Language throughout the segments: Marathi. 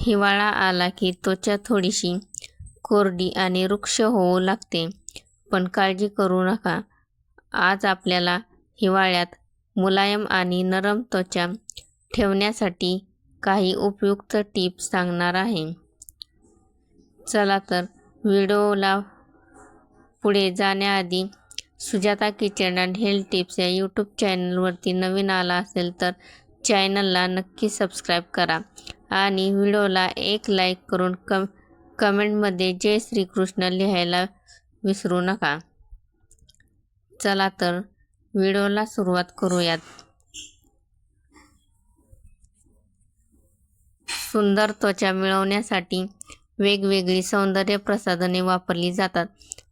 हिवाळा आला की त्वचा थोडीशी कोरडी आणि रुक्ष होऊ लागते. पण काळजी करू नका. आज आपल्याला हिवाळ्यात मुलायम आणि नरम त्वचा ठेवण्यासाठी काही उपयुक्त टिप्स सांगणार आहे. चला तर व्हिडिओला पुढे जाण्याआधी Sujata kitchen and health tips या यूट्यूब चॅनलवरती नवीन आला असेल तर चॅनलला नक्की सबस्क्राईब करा आणि व्हिडिओला एक लाईक करून कम कमेंटमध्ये जय श्रीकृष्ण लिहायला विसरू नका. चला तर व्हिडिओला सुरुवात करूयात. सुंदर त्वचा मिळवण्यासाठी वेगवेगळी सौंदर्य प्रसाधने वापरली जातात.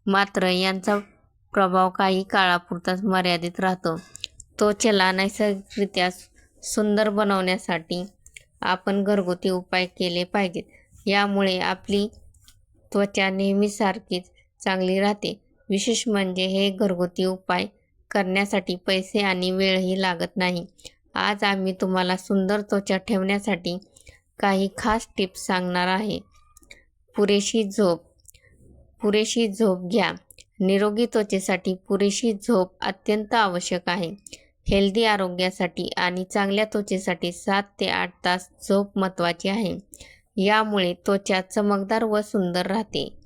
मात्र यांचा प्रभाव काही काळापुरताच मर्यादित राहतो. त्वचेला नैसर्गिकरित्या सुंदर बनवण्यासाठी आपण घरगुती उपाय केले पाहिजेत. यामुळे आपली त्वचा नेहमीसारखीच चांगली राहते. विशेष म्हणजे हे घरगुती उपाय करण्यासाठी पैसे आणि वेळही लागत नाही. आज आम्ही तुम्हाला सुंदर त्वचा ठेवण्यासाठी काही खास टिप्स सांगणार आहे. पुरेशी झोप पुरेशी झोप घ्या. निरोगी त्वचेसाठी पुरेशी झोप अत्यंत आवश्यक आहे. हेल्दी आरोग्यासाठी आणि चांगल्या त्वचेसाठी सात ते आठ तास झोप महत्त्वाची आहे. यामुळे त्वचा चमकदार व सुंदर राहते.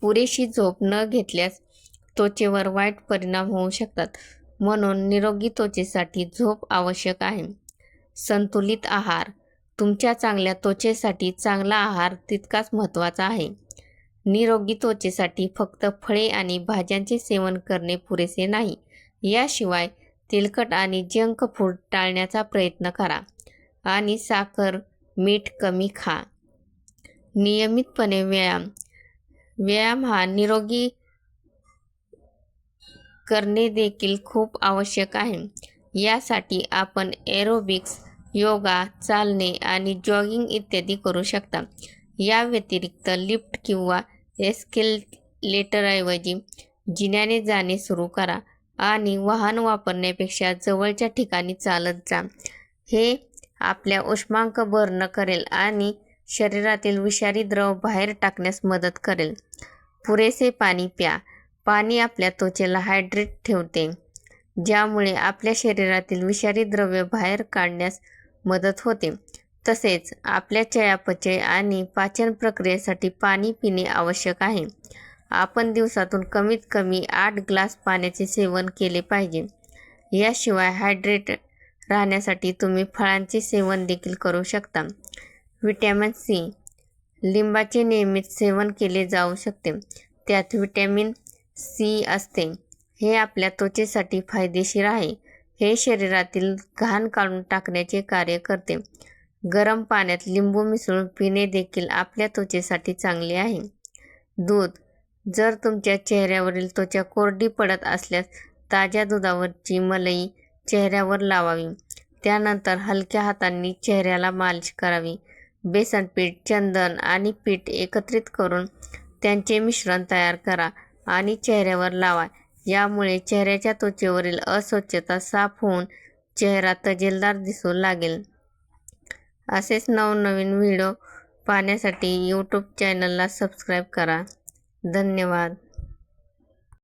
पुरेशी झोप न घेतल्यास त्वचेवर वाईट परिणाम होऊ शकतात. म्हणून निरोगी त्वचेसाठी झोप आवश्यक आहे. संतुलित आहार तुमच्या चांगल्या त्वचेसाठी चांगला आहार तितकाच महत्त्वाचा आहे. निरोगी त्वचेसाठी फक्त फळे आणि भाज्यांचे सेवन करणे पुरेसे नाही. याशिवाय तेलकट आणि जंक फूड टाळण्याचा प्रयत्न करा आणि साखर, मीठ कमी खा. नियमितपणे व्यायाम व्यायाम हा निरोगी करणे देखील खूप आवश्यक आहे. यासाठी आपण एरोबिक्स, योगा, चालणे आणि जॉगिंग इत्यादी करू शकता. या व्यतिरिक्त लिफ्ट किंवा एस्केलेटरऐवजी जिन्याने जाणे सुरू करा आणि वाहन वापरण्यापेक्षा जवळच्या ठिकाणी चालत जा. हे आपल्या उष्मांक बर्न करेल आणि शरीरातील विषारी द्रव बाहेर टाकण्यास मदत करेल. पुरेसे पाणी प्या पाणी आपल्या त्वचेला हायड्रेट ठेवते, ज्यामुळे आपल्या शरीरातील विषारी द्रव्य बाहेर काढण्यास मदत होते. तसेच आपल्या चयापचय आणि पाचन प्रक्रियेसाठी पाणी पिणे आवश्यक आहे. आपण दिवसातून कमीत कमी आठ ग्लास पाण्याचे सेवन केले पाहिजे. याशिवाय हायड्रेट राहण्यासाठी तुम्ही फळांचे सेवन देखील करू शकता. व्हिटॅमिन सी लिंबाचे नियमित सेवन केले जाऊ शकते. त्यात व्हिटॅमिन सी असते. हे आपल्या त्वचेसाठी फायदेशीर आहे. हे शरीरातील घाण काढून टाकण्याचे कार्य करते. गरम पाण्यात लिंबू मिसळून पिणे देखील आपल्या त्वचेसाठी चांगले आहे. दूध जर तुमच्या चेहऱ्यावरील त्वचा कोरडी पडत असल्यास ताज्या दुधावरची मलई चेहऱ्यावर लावावी. त्यानंतर हलक्या हातांनी चेहऱ्याला मालिश करावी. बेसन पीठ, चंदन आणि पीठ एकत्रित करून त्यांचे मिश्रण तयार करा आणि चेहऱ्यावर लावा. यामुळे चेहऱ्याच्या त्वचेवरील अस्वच्छता साफ होऊन चेहरा तजेलदार दिसू लागेल. असेच नवनवीन व्हिडिओ पाहण्यासाठी यूट्यूब चॅनलला सबस्क्राईब करा. धन्यवाद.